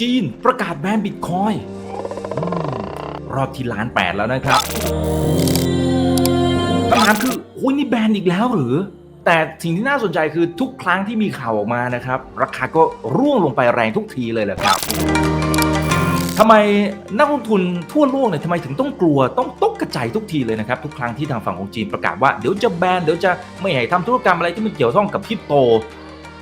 จีน ประกาศแบนบิตคอยรอบที่ล้านแปดแล้วนะครับคำถามคือโอ้ยนี่แบนอีกแล้วหรือ แต่สิ่งที่น่าสนใจคือทุกครั้งที่มีข่าวออกมานะครับ ราคาก็ร่วงลงไปแรงทุกทีเลยแหละครับทำไมนักลงทุนทั่วโลกเนี่ยทำไมถึงต้องกลัวต้องตกกระจายทุกทีเลยนะครับ ทุกครั้งที่ทางฝั่งของจีนประกาศว่าเดี๋ยวจะแบนเดี๋ยวจะไม่ให้ทำธุรกรรมอะไรที่มันเกี่ยวข้องกับคริปโต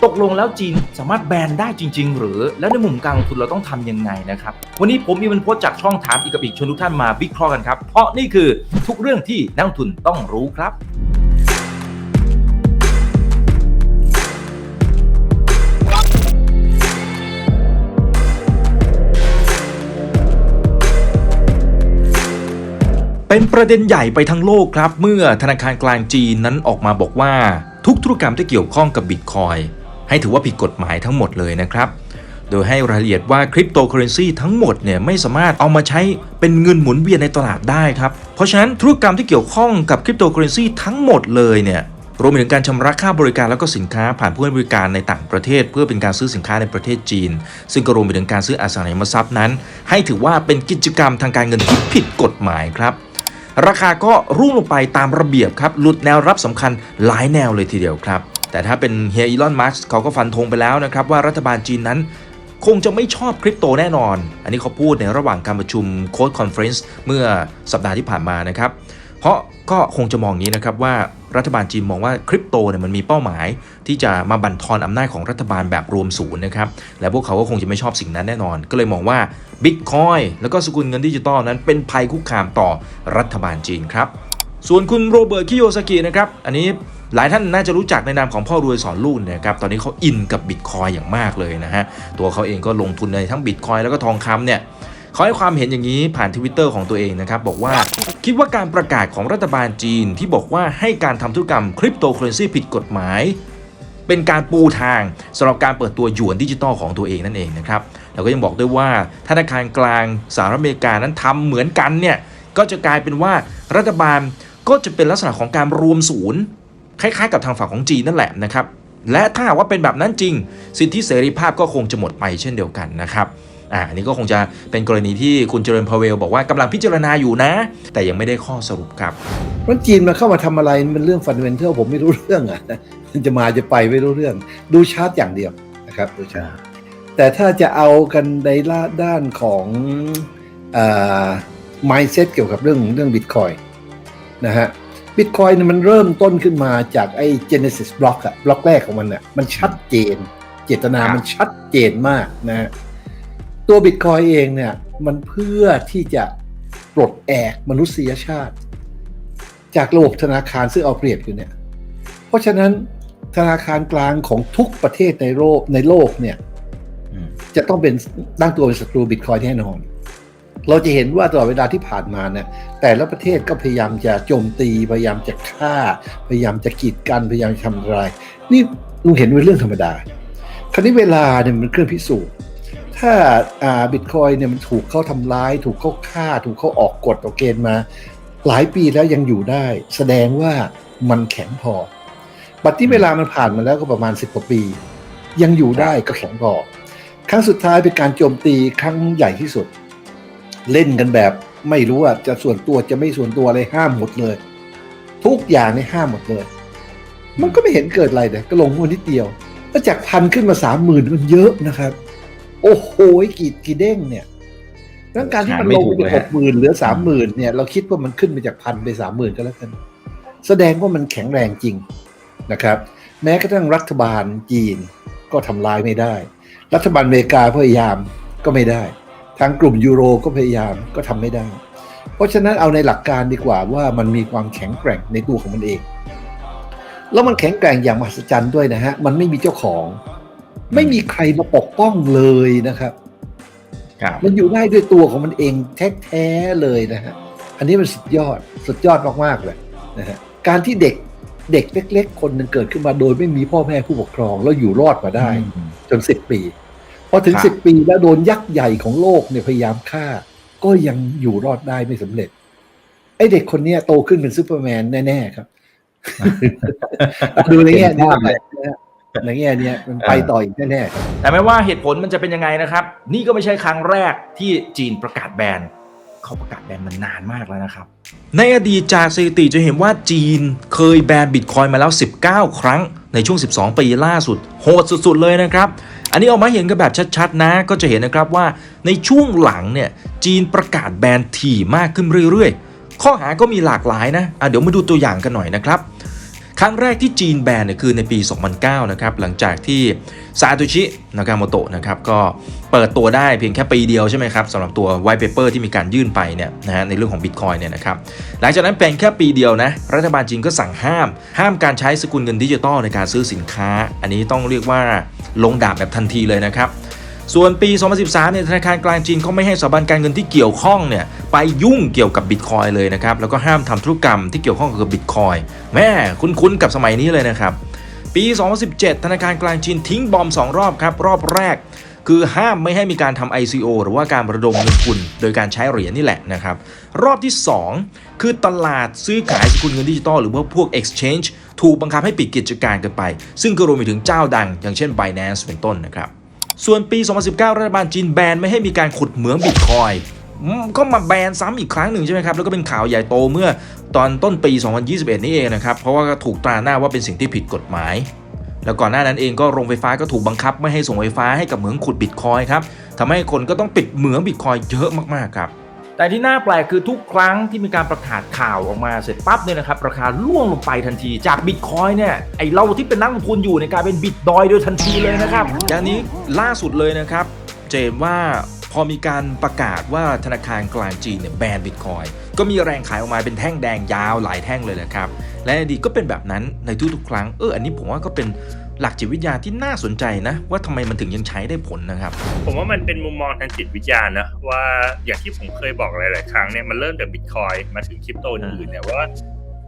ตกลงแล้วจีนสามารถแบนได้จริง ๆ หรือ แล้วในมุมการลงทุนเราต้องทำยังไงนะครับ วันนี้ผมมีมันโพสจากช่องถามอีกกับอีกชวนทุกท่านมาวิเคราะห์กันครับ เพราะนี่คือทุกเรื่องที่นักลงทุนต้องรู้ครับเป็นประเด็นใหญ่ไปทั้งโลกครับ เมื่อธนาคารกลางจีนนั้นออกมาบอกว่า ทุกธุรกรรมที่เกี่ยวข้องกับบิตคอย ให้ถือว่าผิดกฎหมายทั้งหมดเลยนะครับ โดยให้รายละเอียดว่าคริปโตเคอเรนซีทั้งหมดเนี่ยไม่สามารถเอามาใช้เป็นเงินหมุนเวียนในตลาดได้ครับ เพราะฉะนั้นธุรกรรมที่เกี่ยวข้องกับคริปโตเคอเรนซีทั้งหมดเลยเนี่ยรวมไปถึงการชำระค่าบริการแล้วก็สินค้าผ่านผู้ให้บริการในต่างประเทศ เพื่อเป็นการซื้อสินค้าในประเทศจีน ซึ่งก็รวมไปถึงการซื้ออสังหาริมทรัพย์นั้น ให้ถือว่าเป็นกิจกรรมทางการเงินที่ผิดกฎหมายครับ ราคาก็ร่วงลงไปตามระเบียบครับหลุดแนวรับสำคัญหลายแนวเลยทีเดียวครับ แต่ถ้าเป็นเฮียอีลอนมาร์เขาก็ฟันธงไปแล้วนะครับว่ารัฐบาลจีนนั้นคงจะไม่ชอบคริปโตแน่นอน อันนี้เขาพูดในระหว่างการประชุมโค้ดคอนเฟรนซ์เมื่อสัปดาห์ที่ผ่านมานะครับ เพราะก็คงจะมองอย่างนี้นะครับว่ารัฐบาลจีนมองว่าคริปโตเนี่ยมันมีเป้าหมาย ที่จะมาบั่นทอนอำนาจของรัฐบาลแบบรวมศูนย์นะครับ และพวกเขาก็คงจะไม่ชอบสิ่งนั้นแน่นอน ก็เลยมองว่าบิตคอยแล้วก็สกุลเงินดิจิตอลนั้นเป็นภัยคุกคามต่อรัฐบาลจีนครับ ส่วนคุณโรเบิร์ตคิโยสกินะครับ อันนี้ หลายท่านน่าจะรู้จักในนามของพ่อรวยสอนลูกนะครับตอนนี้เขาอินกับบิตคอยอย่างมากเลยนะฮะตัวเขาเองก็ลงทุนในทั้งบิตคอยแล้วก็ทองคำเนี่ยเขาให้ความเห็นอย่างนี้ผ่านทวิตเตอร์ของตัวเองนะครับ บอกว่าคิดว่าการประกาศของรัฐบาลจีนที่บอกว่าให้การทำธุรกรรมคริปโตเคอเรนซีผิดกฎหมาย เป็นการปูทางสำหรับการเปิดตัวหยวนดิจิตอลของตัวเองนั่นเองนะครับแล้วก็ยังบอกด้วยว่าธนาคารกลางสหรัฐอเมริกานั้นทำเหมือนกันเนี่ยก็จะกลายเป็นว่ารัฐบาลก็จะเป็นลักษณะของการรวมศูนย์ คล้ายๆ กับทางฝั่งของจีนนั่นแหละนะครับและถ้าว่าเป็นแบบนั้นจริง สิทธิเสรีภาพก็คงจะหมดไปเช่นเดียวกันนะครับอ่านี้ก็คงจะเป็นกรณีที่คุณเจริญพาเวลบอกว่ากำลังพิจารณาอยู่นะ แต่ยังไม่ได้ข้อสรุปครับเพราจีนมาเข้ามาทำอะไรมันเรื่องฟันเดเมนทัลผมไม่รู้เรื่องอะนะมันจะมาจะไปไม่รู้เรื่อง ดูชาร์ตอย่างเดียวนะครับดูชาร์ตแต่ถ้าจะเอากันในด้านของอ่า mindset เกี่ยวกับเรื่องเรื่องบิตคอยนะฮะ บิตคอยเนี่ยมันเริ่มต้นขึ้นมาจากไอ้ Genesis block อะบล็อกแรกของมันอะมันชัดเจน เจตนาครับมันชัดเจนมากนะฮะตัวบิตคอยเองเนี่ยมันเพื่อที่จะปลดแอกมนุษยชาติ จากระบบธนาคารซึ่งเอาเปรียบอยู่เนี่ย เพราะฉะนั้นธนาคารกลางของทุกประเทศในโลกในโลกเนี่ยอืมจะต้องเป็นตั้งตัวเป็นศัตรูบิตคอยแน่นอน เราจะเห็นว่าตลอดเวลาที่ผ่านมาเนี่ยแต่ละประเทศก็พยายามจะโจมตี พยายามจะฆ่า พยายามจะกีดกันพยายามทำลาย นี่ลุงเห็นเป็นเรื่องธรรมดา คราวนี้เวลาเนี่ยมันเครื่องพิสูจน์ถ้าอ่าบิตคอยเนี่ยมันถูกเขาทำร้าย ถูกเขาฆ่า ถูกเขาออกกฎออกเกณฑ์มา หลายปีแล้วยังอยู่ได้ แสดงว่ามันแข็งพอบัดที่เวลามันผ่านมาแล้วก็ประมาณ10กว่าปี ยังอยู่ได้ก็แข็งพอครั้งสุดท้ายเป็นการโจมตีครั้งใหญ่ที่สุด เล่นกันแบบ ไม่รู้ว่าจะส่วนตัวจะไม่ส่วนตัวอะไรห้ามหมดเลย ทุกอย่างในห้ามหมดเลย มันก็ไม่เห็นเกิดอะไรเลยก็ลงมานิดเดียวแล้วจากพันขึ้นมาสามหมื่นมันเยอะนะครับ โอ้โหกี่กี่เด้งเนี่ยดังการที่มันลงไปหกหมื่นเหลือสามหมื่นเนี่ย เราคิดว่ามันขึ้นไปจากพันไปสามหมื่นก็แล้วกันแสดงว่ามันแข็งแรงจริงนะครับ แม้กระทั่งรัฐบาลจีนก็ทำลายไม่ได้ รัฐบาลอเมริกาพยายามก็ไม่ได้ ทางกลุ่มยูโรก็พยายามก็ทำไม่ได้ เพราะฉะนั้นเอาในหลักการดีกว่าว่ามันมีความแข็งแกร่งในตัวของมันเอง แล้วมันแข็งแกร่งอย่างมหัศจรรย์ด้วยนะฮะ มันไม่มีเจ้าของ ไม่มีใครมาปกป้องเลยนะครับครับมันอยู่ได้ด้วยตัวของมันเองแท้ๆเลยนะฮะ อันนี้มันสุดยอดสุดยอดมากๆเลยนะฮะ การที่เด็กเด็กเล็ก ๆ คนหนึ่งเกิดขึ้นมาโดยไม่มีพ่อแม่ผู้ปกครอง แล้วอยู่รอดมาได้ จนสิบปี พอถึงครับสิบปีแล้วโดนยักษ์ใหญ่ของโลกเนี่ยพยายามฆ่า ก็ยังอยู่รอดได้ไม่สำเร็จ ไอเด็กคนเนี้ยโตขึ้นเป็นซูเปอร์แมนแน่ๆครับ ดูในแง่นี้เห็นภาพเลยนะฮะในแง่เนี้ยมันไปต่ออีกแน่ๆครับแต่ไม่ว่าเหตุผลมันจะเป็นยังไงนะครับ นี่ก็ไม่ใช่ครั้งแรกที่จีนประกาศแบนเขาประกาศแบนมันนานมากแล้วนะครับ ในอดีตจากสถิติจะเห็นว่าจีนเคยแบนบิตคอยน์มาแล้ว 19 ครั้งในช่วง 12 ปีล่าสุด โหดสุดๆเลยนะครับ อันนี้เอามาเห็นกันแบบชัดๆ นะ ก็จะเห็นนะครับว่าในช่วงหลังเนี่ยจีนประกาศแบนถี่มากขึ้นเรื่อยๆ ข้อหาก็มีหลากหลายนะะเดี๋ยวมาดูตัวอย่างกันหน่อยนะครับ ครั้งแรกที่จีนแบนเนี่ยคือในปี 2009 นะครับ หลังจากที่ซาโตชิ นากาโมโตะนะครับก็เปิดตัวได้เพียงแค่ปีเดียวใช่ไหมครับสำหรับตัว white paper ที่มีการยื่นไปเนี่ยนะฮะในเรื่องของ Bitcoin เนี่ยนะครับหลังจากนั้นเป็นแค่ปีเดียวนะรัฐบาลจีนก็สั่งห้าม ห้ามการใช้สกุลเงินดิจิตอลในการซื้อสินค้า อันนี้ต้องเรียกว่า ลงดาบแบบทันทีเลยนะครับส่วนปี 2013 เนี่ยธนาคารกลางจีนเขาไม่ให้สถาบันการเงินที่เกี่ยวข้องเนี่ยไปยุ่งเกี่ยวกับบิตคอยเลยนะครับ แล้วก็ห้ามทำธุรกรรมที่เกี่ยวข้องกับบิตคอยแม่คุ้นๆกับสมัยนี้เลยนะครับ ปี 2017 ธนาคารกลางจีนทิ้งบอม 2 รอบครับ รอบแรก คือห้ามไม่ให้มีการทำ ICO หรือว่าการระดมเงินทุนโดยการใช้เหรียญนี่แหละนะครับ รอบที่ 2 คือตลาดซื้อขายสกุลเงินดิจิตอลหรือว่าพวก exchange ถูกบังคับให้ปิดกิจการกันไป ซึ่งก็รวมไปถึงเจ้าดัง อย่างเช่น Binance เป็นต้นนะครับส่วนปี 2019 รัฐบาลจีนแบนไม่ให้มีการขุดเหมืองบิตคอยน์ก็มาแบนซ้ำอีกครั้งหนึ่งใช่ไหมครับ แล้วก็เป็นข่าวใหญ่โตเมื่อตอนต้นปี 2021 นี่เองนะครับ เพราะว่าถูกตราหน้าว่าเป็นสิ่งที่ผิดกฎหมาย แล้วก่อนหน้านั้นเองก็โรงไฟฟ้าก็ถูกบังคับ ไม่ให้ส่งไฟฟ้าให้กับเหมืองขุดบิตคอยครับทำให้คนก็ต้องปิดเหมืองบิตคอยเยอะมากๆครับ แต่ที่น่าแปลกคือทุกครั้งที่มีการประกาศข่าวออกมาเสร็จปั๊บเนี่ยนะครับราคาล่วงลงไปทันทีจากบิตคอยน์เนี่ยไอเราที่เป็นนักลงทุนอยู่ในกายเป็นบิตดอยโดยทันทีเลยนะครับอย่างนี้ล่าสุดเลยนะครับ เจนว่าพอมีการประกาศว่าธนาคารกลางจีนเนี่ยแบนบิตคอยก็มีแรงขายออกมาเป็นแท่งแดงยาวหลายแท่งเลยนะครับ และในอดีตก็เป็นแบบนั้นในทุกๆครั้งเอออันนี้ผมว่าก็เป็น หลักจิตวิทยาที่น่าสนใจนะ ว่าทำไมมันถึงยังใช้ได้ผลนะครับ ผมว่ามันเป็นมุมมองทางจิตวิทยานะว่าอย่างที่ผมเคยบอกหลาย ๆ ครั้งเนี่ยมันเริ่มจากบิตคอยมาถึงคริปโตอื่นๆเนี่ยว่า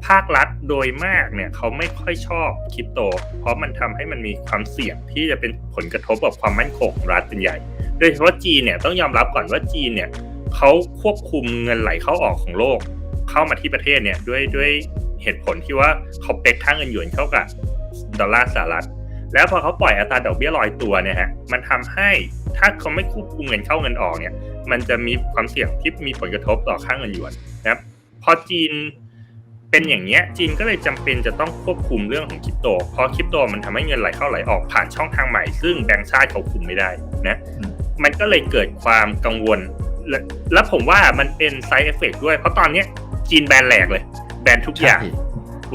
ภาครัฐโดยมากเนี่ยเขาไม่ค่อยชอบคริปโต เพราะมันทำให้มันมีความเสี่ยงที่จะเป็นผลกระทบกับความมั่นคงของรัฐเป็นใหญ่ โดยเฉพาะจีนเนี่ยต้องยอมรับก่อนว่าจีนเนี่ยเขาควบคุมเงินไหลเข้าออกของโลก เข้ามาที่ประเทศเนี่ยด้วยด้วยเหตุผลที่ว่าเขาเป๊กค่าเงินหยวนเข้ากับดอลลาร์สหรัฐ แล้วพอเขาปล่อยอัตราดอกเบี้ยลอยตัวเนี่ยฮะมันทำให้ถ้าเขาไม่ควบคุมเงินเข้าเงินออกเนี่ย มันจะมีความเสี่ยงที่มีผลกระทบต่อค่าเงินหยวนนะครับพอจีนเป็นอย่างเนี้ยจีนก็เลยจำเป็นจะต้องควบคุมเรื่องของคริปโต เพราะคริปโตมันทำให้เงินไหลเข้าไหลออกผ่านช่องทางใหม่ ซึ่งแบงก์ชาติเขาคุมไม่ได้นะมันก็เลยเกิดความกังวล และและผมว่ามันเป็นไซ d ์เอฟเฟกด้วย เพราะตอนเนี้ยจีนแบนแหลกเลย แบนทุกอย่าง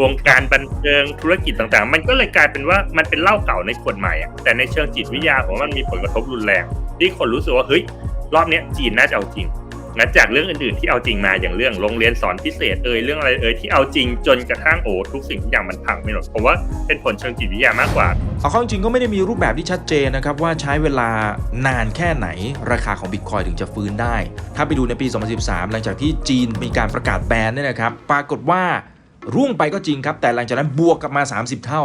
วงการบันเทิงธุรกิจต่างๆ มันก็เลยกลายเป็นว่ามันเป็นเหล้าเก่าในขวดใหม่อะแต่ในเชิงจิตวิทยาผมว่ามันมีผลกระทบรุนแรง ที่คนรู้สึกว่าเฮ้ยรอบเนี้ยจีนน่าจะเอาจริงงั้นจากเรื่องอื่นๆที่เอาจริงมาอย่างเรื่องโรงเรียนสอนพิเศษเอ่ยเรื่องอะไรเอ่ยที่เอาจริงจนกระทั่งโอ้ทุกสิ่งทุกอย่างมันพังไปหมดผมว่าเป็นผลเชิงจิตวิทยามากกว่าเอาเข้าจริงก็ไม่ได้มีรูปแบบที่ชัดเจนนะครับว่าใช้เวลานานแค่ไหน ราคาของบิตคอยถึงจะฟื้นได้ ถ้าไปดูในปี 2013 หลังจากที่จีนมีการประกาศแบนเนี่ยนะครับ ปรากฏว่า ร่วงไปก็จริงครับ แต่หลังจากนั้นบวกกลับมา 30 เท่า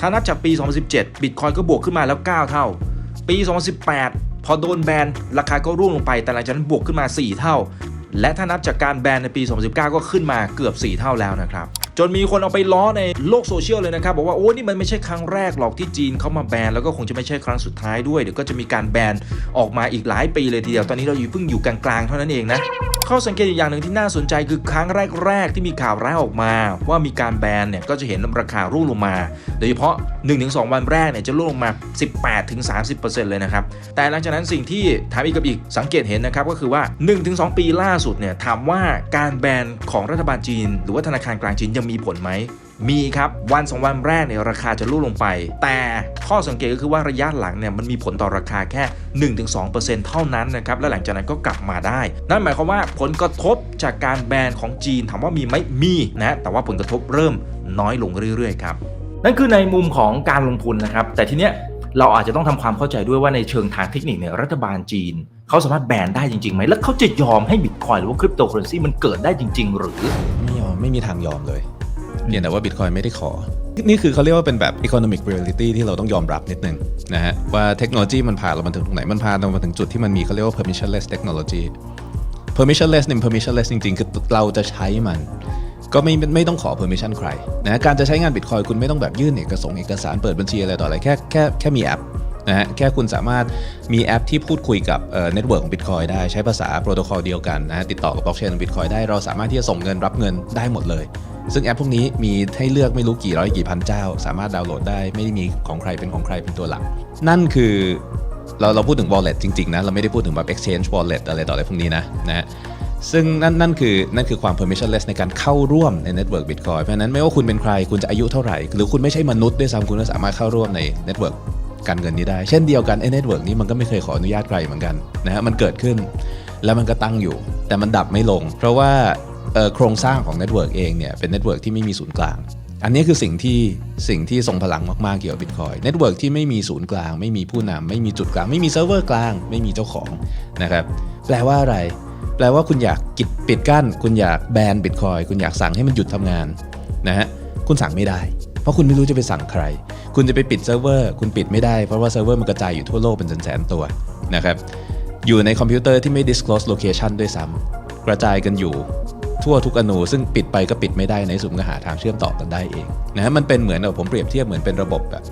ถ้านับจากปี 2017 บิตคอยก็บวกขึ้นมาแล้ว 9 เท่า ปี 2018 พอโดนแบนราคาก็ร่วงลงไป แต่หลังจากนั้นบวกขึ้นมา 4 เท่า และถ้านับจากการแบนในปี 2019 ก็ขึ้นมาเกือบ 4 เท่าแล้วนะครับ จนมีคนเอาไปล้อในโลกโซเชียลเลยนะครับ บอกว่าโอ้นี่มันไม่ใช่ครั้งแรกหรอกที่จีนเขามาแบนแล้วก็คงจะไม่ใช่ครั้งสุดท้ายด้วยเดี๋ยวก็จะมีการแบนออกมาอีกหลายปีเลยทีเดียวตอนนี้เราอยู่เพิ่งอยู่กลางๆเท่านั้นเองนะ ข้อสังเกตอีกอย่างหนึ่งที่น่าสนใจคือครั้งแรก ๆ ที่มีข่าวร้ายออกมา ว่ามีการแบนเนี่ยก็จะเห็นราคาร่วงลงมา โดยเฉพาะ 1-2 วันแรกเนี่ยจะร่วงลงมา 18-30%เลยนะครับ แต่หลังจากนั้นสิ่งที่ถามอีกกับอีกสังเกตเห็นนะครับก็คือว่า 1-2 ปีล่าสุดเนี่ยถามว่าการแบนของรัฐบาลจีน หรือว่าธนาคารกลางจีนยังมีผลไหมมีครับ วันสองวันแรกเนี่ยราคาจะลดลงไป แต่ ข้อสังเกตก็คือว่าระยะหลังเนี่ยมันมีผลต่อราคาแค่ 1-2%เท่านั้นนะครับและหลังจากนั้นก็กลับมาได้ นั่นหมายความว่าผลกระทบจากการแบนของจีนถามว่ามีไหมมีนะแต่ว่าผลกระทบเริ่มน้อยลงเรื่อยๆครับนั่นคือในมุมของการลงทุนนะครับ แต่ทีเนี้ยเราอาจจะต้องทำความเข้าใจด้วยว่าในเชิงทางเทคนิคเนี่ยรัฐบาลจีนเขาสามารถแบนได้จริงๆไหมแล้วเขาจะยอมให้บิตคอยหรือว่าคริปโตเคอเรนซีมันเกิดได้จริง ๆ หรือไม่ยอมไม่มีทางยอมเลยเพียงแต่ว่า Bitcoin ไม่ได้ขอ นี่คือเขาเรียกว่าเป็นแบบ economic reality ที่เราต้องยอมรับนิดนึงนะฮะว่าเทคโนโลยีมันพาเรามาถึงตรงไหน มันพาเรามาถึงจุดที่มันมีเขาเรียกว่า permissionless technology permissionless เนี่ย permissionless จริงๆ คือเราจะใช้มัน ก็ไม่ไม่ต้องขอ permission ใครนะการจะใช้งาน Bitcoin คุณไม่ต้องแบบยื่นเอกสงเอกสารเปิดบัญชีอะไรต่ออะไรแค่แค่แค่มีแอปนะฮะแค่คุณสามารถมีแอปที่พูดคุยกับเอ่อเน็ตเวิร์กของ Bitcoin ได้ใช้ภาษาโปรโตคอลเดียวกันนะฮะติดต่อกับบล็อกเชนของ Bitcoin ได้เราสามารถที่จะส่งเงินรับเงินได้หมดเลย ซึ่งแอปพวกนี้มีให้เลือกไม่รู้กี่ร้อยกี่พันเจ้า สามารถดาวน์โหลดได้ไม่ได้มีของใครเป็นของใครเป็นตัวหลัก นั่นคือเราเราพูดถึง wallet จริงๆนะ เราไม่ได้พูดถึงแบบ exchange wallet อะไรต่ออะไรพวกนี้นะนะซึ่งนั่นนั่นคือนั่นคือความ permissionless ในการเข้าร่วมใน network Bitcoin เพราะนั้นไม่ว่าคุณเป็นใครคุณจะอายุเท่าไหร่ หรือคุณไม่ใช่มนุษย์ด้วยซ้ำคุณก็สามารถเข้าร่วมใน network การเงินนี้ได้ เช่นเดียวกันไอ้ network นี้มันก็ไม่เคยขออนุญาตใครเหมือนกันนะฮะมันเกิดขึ้น แล้วมันก็ตั้งอยู่ แต่มันดับไม่ลง เพราะว่า โครงสร้างของเน็ตเวิร์กเองเนี่ยเป็นเน็ตเวิร์กที่ไม่มีศูนย์กลาง อันนี้คือสิ่งที่สิ่งที่ทรงพลังมากๆเกี่ยวกับบิตคอยเน็ตเวิร์กที่ไม่มีศูนย์กลาง ไม่มีผู้นำไม่มีจุดกลาง ไม่มีเซิร์ฟเวอร์กลาง ไม่มีเจ้าของนะครับแปลว่าอะไร แปลว่าคุณอยากกิดปิดกั้น คุณอยากแบนบิตคอยคุณอยากสั่งให้มันหยุดทำงานนะฮะคุณสั่งไม่ได้ เพราะคุณไม่รู้จะไปสั่งใคร คุณจะไปปิดเซิร์ฟเวอร์คุณปิดไม่ได้เพราะว่าเซิร์ฟเวอร์มันกระจายอยู่ทั่วโลกเป็นแสนๆตัวนะครับอยู่ในคอมพิวเตอร์ที่ไม่ disclose location ด้วยซ้ำกระจายกันอยู่ ทั่วทุกอนูซึ่งปิดไปก็ปิดไม่ได้ในสุดก็หาทางเชื่อมต่อกันได้เองนะฮะมันเป็นเหมือนกับผมเปรียบเทียบเหมือนเป็นระบบแบบ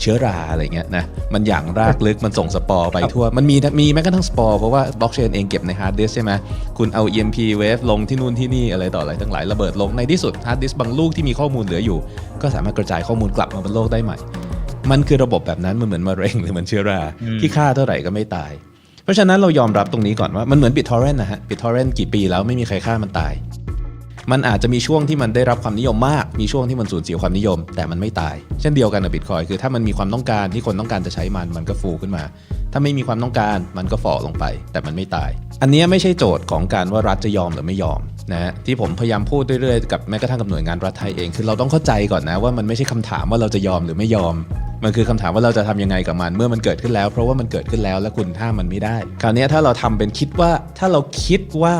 เชื้อราอะไรเงี้ยนะมันอย่างรากลึกมันส่งสปอร์ไปทั่ว มันมีมีแม้กระทั่งสปอร์เพราะว่าบล็อกเชนเองเก็บในฮาร์ดดิสใช่ไหมคุณเอา EMP wave ลงที่นู่นที่นี่อะไรต่ออะไรทั้งหลายระเบิดลงในที่สุดฮาร์ดดิสบางลูกที่มีข้อมูลเหลืออยู่ ก็สามารถกระจายข้อมูลกลับมาบนโลกได้ใหม่ มันคือระบบแบบนั้นมันเหมือนมะเร็งหรือเหมือนเชื้อราที่ฆ่าเท่าไหร่ก็ไม่ตาย เพราะฉะนั้นเรายอมรับตรงนี้ก่อนว่ามันเหมือนบิตทอร์เรนต์นะฮะบิตทอร์เรนต์กี่ปีแล้วไม่มีใครฆ่ามันตาย มันอาจจะมีช่วงที่มันได้รับความนิยมมาก มีช่วงที่มันสูญเสียความนิยม แต่มันไม่ตาย เช่นเดียวกันกับบิตคอยคือถ้ามันมีความต้องการที่คนต้องการจะใช้มันมันก็ฟูขึ้นมา ถ้าไม่มีความต้องการมันก็ฝ่อลงไป แต่มันไม่ตาย อันนี้ไม่ใช่โจทย์ของการว่ารัฐจะยอมหรือไม่ยอม นะฮะที่ผมพยายามพูดเรื่อยๆกับแม้กระทั่งกับหน่วยงานรัฐไทยเองคือเราต้องเข้าใจก่อนนะว่ามันไม่ใช่คำถามว่าเราจะยอมหรือไม่ยอม มันคือคำถามว่าเราจะทำยังไงกับมันเมื่อมันเกิดขึ้นแล้ว เพราะว่ามันเกิดขึ้นแล้วและคุณห้ามมันไม่ได้ คราวนี้ถ้าเราทำเป็นคิดว่าถ้าเราคิดว่า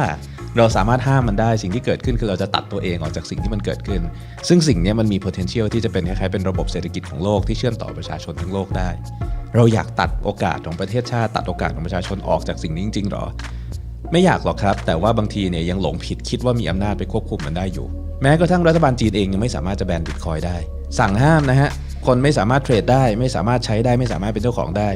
เราสามารถห้ามมันได้สิ่งที่เกิดขึ้นคือเราจะตัดตัวเองออกจากสิ่งที่มันเกิดขึ้น ซึ่งสิ่งนี้มันมี potential ที่จะเป็นคล้ายๆเป็นระบบเศรษฐกิจของโลกที่เชื่อมต่อประชาชนทั้งโลกได้ เราอยากตัดโอกาสของประเทศชาติตัดโอกาสของประชาชนออกจากสิ่งนี้จริงๆหรอ ไม่อยากหรอกครับ แต่ว่าบางทีเนี่ยยังหลงผิดคิดว่ามีอำนาจไปควบคุมมันได้อยู่ แม้กระทั่งรัฐบาลจีนเองยังไม่สามารถจะแบนบิตคอยได้ สั่งห้ามนะฮะคนไม่สามารถเทรดได้ ไม่สามารถใช้ได้ไม่สามารถเป็นเจ้าของได้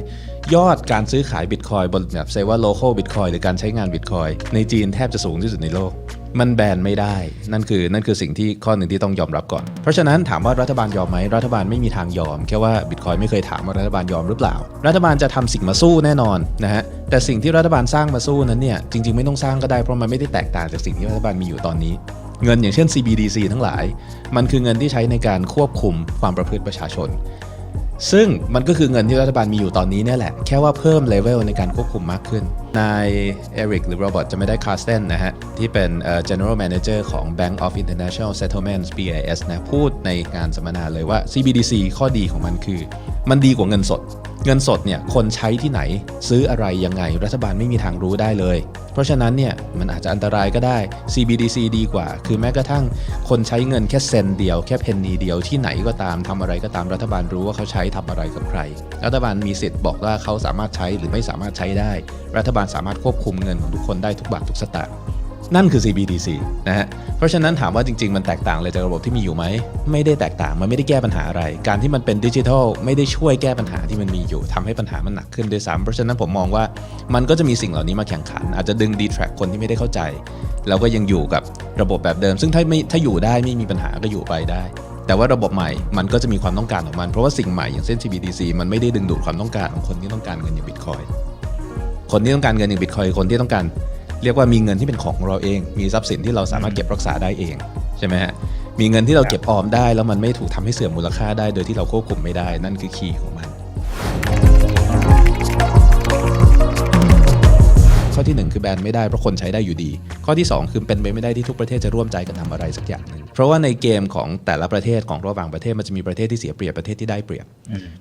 ยอดการซื้อขายบิตคอยบนแบบเซว่าโลโก้บิตคอยหรือการใช้งานบิตคอยในจีนแทบจะสูงที่สุดในโลก มันแบนไม่ได้ นั่นคือนั่นคือสิ่งที่ข้อหนึ่งที่ต้องยอมรับก่อน เพราะฉะนั้นถามว่ารัฐบาลยอมไหมรัฐบาลไม่มีทางยอม แค่ว่าบิตคอยไม่เคยถามว่ารัฐบาลยอมหรือเปล่า รัฐบาลจะทำสิ่งมาสู้แน่นอนนะฮะแต่สิ่งที่รัฐบาลสร้างมาสู้นั้นเนี่ยจริงๆไม่ต้องสร้างก็ได้เพราะมันไม่ได้แตกต่างจากสิ่งที่รัฐบาลมีอยู่ตอนนี้เงินอย่างเช่น CBDC ทั้งหลาย มันคือเงินที่ใช้ในการควบคุมความประพฤติประชาชน ซึ่งมันก็คือเงินที่รัฐบาลมีอยู่ตอนนี้นี่แหละ แค่ว่าเพิ่มเลเวลในการควบคุมมากขึ้น นายเอริกหรือโรบอทจะไม่ได้คาสเตนนะฮะ ที่เป็น general manager ของ Bank of International Settlements BIS นะ พูดในงานสัมมนาเลยว่า CBDC ข้อดีของมันคือ มันดีกว่าเงินสด เงินสดเนี่ยคนใช้ที่ไหนซื้ออะไรยังไง รัฐบาลไม่มีทางรู้ได้เลย เพราะฉะนั้นเนี่ยมันอาจจะอันตรายก็ได้ CBDC ดีกว่า คือแม้กระทั่งคนใช้เงินแค่เซนเดียว แค่เพนนีเดียวที่ไหนก็ตามทำอะไรก็ตามรัฐบาลรู้ว่าเขาใช้ทำอะไรกับใคร รัฐบาลมีสิทธิ์บอกว่าเขาสามารถใช้หรือไม่สามารถใช้ได้ รัฐบาลสามารถควบคุมเงินของทุกคนได้ทุกบาททุกสตางค์ นั่นคือ CBDC นะฮะ เพราะฉะนั้นถามว่าจริง ๆ มันแตกต่างเลยจากระบบที่มีอยู่ไหม ไม่ได้แตกต่าง มันไม่ได้แก้ปัญหาอะไร การที่มันเป็นดิจิทัลไม่ได้ช่วยแก้ปัญหาที่มันมีอยู่ทำให้ปัญหามันหนักขึ้นด้วยซ้ำเพราะฉะนั้นผมมองว่ามันก็จะมีสิ่งเหล่านี้มาแข่งขัน อาจจะดึงดีแทร็กคนที่ไม่ได้เข้าใจ แล้วก็ยังอยู่กับระบบแบบเดิม ซึ่งถ้าไม่ถ้าอยู่ได้ไม่มีปัญหาก็อยู่ไปได้ แต่ว่าระบบใหม่มันก็จะมีความต้องการของมัน เพราะว่าสิ่งใหม่อย่างเช่น CBDC มันไม่ได้ดึงดูดความต้องการของคนที่ต้องการเงินอย่างบิตคอยคนที่ต้องการเงินอย่างบิตคอยคนที่ต้องการ เรียกว่ามีเงินที่เป็นของเราเอง มีทรัพย์สินที่เราสามารถเก็บรักษาได้เองใช่ไหมฮะมีเงินที่เราเก็บออมได้ แล้วมันไม่ถูกทำให้เสื่อมมูลค่าได้โดยที่เราควบคุมไม่ได้ นั่นคือคีย์ของมัน ข้อที่ 1 คือแบนไม่ได้เพราะคนใช้ได้อยู่ดี ข้อที่ 2 คือเป็นไปไม่ได้ที่ทุกประเทศจะร่วมใจกันทำอะไรสักอย่างหนึ่งเพราะว่าในเกมของแต่ละประเทศของระหว่างประเทศมันจะมีประเทศที่เสียเปรียบประเทศที่ได้เปรียบ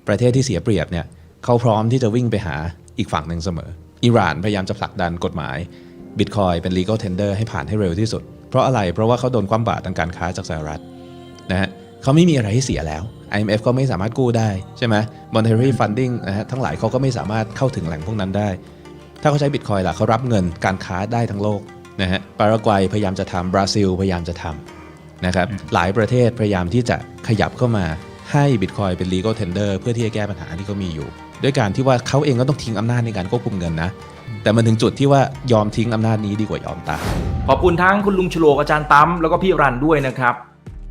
ประเทศที่เสียเปรียบเนี่ยเขาพร้อมที่จะวิ่งไปหาอีกฝั่งหนึ่งเสมออิหร่านพยายามจะผลักดันกฎหมาย บิตคอยเป็น legal tender ให้ผ่านให้เร็วที่สุด เพราะอะไรเพราะว่าเขาโดนความบาตรทางการค้าจากสหรัฐนะฮะเขาไม่มีอะไรให้เสียแล้ว IMF ก็ไม่สามารถกู้ได้ใช่ไหม monetary funding นะฮะทั้งหลายเขาก็ไม่สามารถเข้าถึงแหล่งพวกนั้นได้ ถ้าเขาใช้บิตคอยล่ะเขารับเงินการค้าได้ทั้งโลกนะฮะปารากวัยพยายามจะทำบราซิลพยายามจะทำนะครับหลายประเทศพยายามที่จะขยับเข้ามาให้บิตคอยเป็น legal tender เพื่อที่จะแก้ปัญหาที่เขามีอยู่ ด้วยการที่ว่าเขาเองก็ต้องทิ้งอำนาจในการควบคุมเงินนะ แต่มันถึงจุดที่ว่ายอมทิ้งอำนาจนี้ดีกว่ายอมตายขอบคุณทั้งคุณลุงฉลกอาจารย์ตั้มแล้วก็พี่รันด้วยนะครับ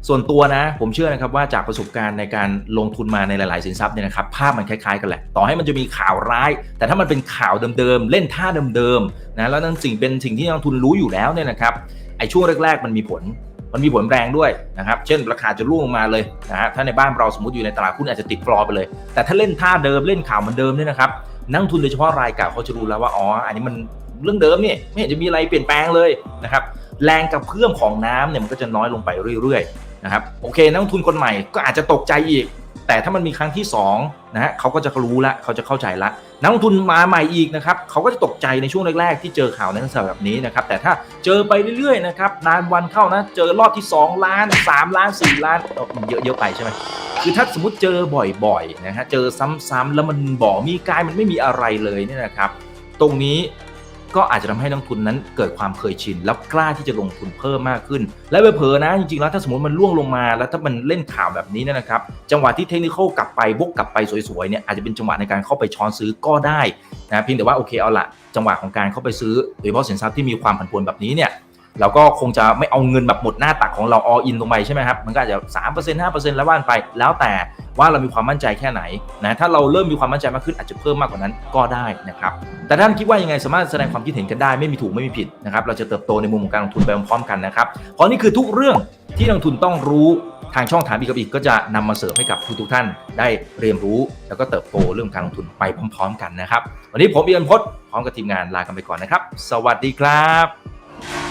ส่วนตัวนะ ผมเชื่อนะครับว่าจากประสบการณ์ในการลงทุนมาในหลาย ๆ สินทรัพย์เนี่ยนะครับภาพมันคล้าย ๆ กันแหละ ต่อให้มันจะมีข่าวร้าย แต่ถ้ามันเป็นข่าวเดิม ๆ เล่นท่าเดิม ๆ นะแล้วนั่นสิ่งเป็นสิ่งที่นักลงทุนรู้อยู่แล้วเนี่ยนะครับไอ้ช่วงแรก ๆ มันมีผลมันมีผลแรงด้วยนะครับ เช่นราคาจะร่วงลงมาเลยนะฮะ ถ้าในบ้านเราสมมติอยู่ในตลาดหุ้นอาจจะติดฟลอร์ไปเลย แต่ถ้าเล่นท่าเดิมเล่นข่าวเหมือนเดิมเนี่ยนะครับ นักทุนโดยเฉพาะรายเก่าเขาจะรู้แล้วว่าอ๋ออันนี้มันเรื่องเดิมนี่ไม่เห็นจะมีอะไรเปลี่ยนแปลงเลยนะครับแรงกระเพื่อมของน้ำเนี่ยมันก็จะน้อยลงไปเรื่อยๆนะครับโอเคนักทุนคนใหม่ก็อาจจะตกใจอีก แต่ถ้ามันมีครั้งที่2นะฮะเขาก็จะรู้ละเขาจะเข้าใจละนักลงทุนมาใหม่อีกนะครับเขาก็จะตกใจในช่วงแรกๆ ที่เจอข่าวในลักษณะแบบนี้นะครับแต่ถ้าเจอไปเรื่อยๆนะครับนานวันเข้านะเจอรอบที่ 2 ล้าน 3 ล้าน 4 ล้านเอ้านเยอะเยอะไปใช่ไหม คือถ้าสมมติเจอบ่อยๆนะฮะเจอซ้ำๆแล้วมันบ่อมีกายมันไม่มีอะไรเลยเนี่ยนะครับ ตรงนี้ก็อาจจะทำให้นักลงทุนนั้นเกิดความเคยชินแล้วกล้าที่จะลงทุนเพิ่มมากขึ้น และเผลอๆนะจริงๆแล้วถ้าสมมติมันล่วงลงมา แล้วถ้ามันเล่นข่าวแบบนี้นยนะครับ จังหวะที่เทคนิคกลับไปบกกลับไปสวยๆเนี่ยอาจจะเป็นจังหวะในการเข้าไปช้อนซื้อก็ได้นะเพียงแต่ว่าโอเคเอาละจังหวะของการเข้าไปซื้อโดยเฉพาะสินทรัพย์ที่มีความผันผวนแบบนี้เนี่ย เราก็คงจะไม่เอาเงินแบบหมดหน้าตักของเรา all in ลงไปใช่ไหมครับ มันก็อาจจะ3% 5%แล้วว่านไป แล้วแต่ว่าเรามีความมั่นใจแค่ไหนนะถ้าเราเริ่มมีความมั่นใจมากขึ้นอาจจะเพิ่มมากกว่านั้นก็ได้นะครับแต่ท่านคิดว่ายังไงสามารถแสดงความคิดเห็นกันได้ไม่มีถูกไม่มีผิดนะครับเราจะเติบโตในมุมของการลงทุนไปพร้อมๆกันนะครับเพราะนี่คือทุกเรื่องที่นักลงทุนต้องรู้ทางช่องถามอีกกับอีกก็จะนำมาเสริมให้กับทุกๆท่าน ได้เรียนรู้แล้วก็เติบโตเรื่องการลงทุนไปพร้อม ๆ กันนะครับ วันนี้ผมเอียนพศพร้อมกับทีมงานลากันไปก่อนนะครับ สวัสดีครับ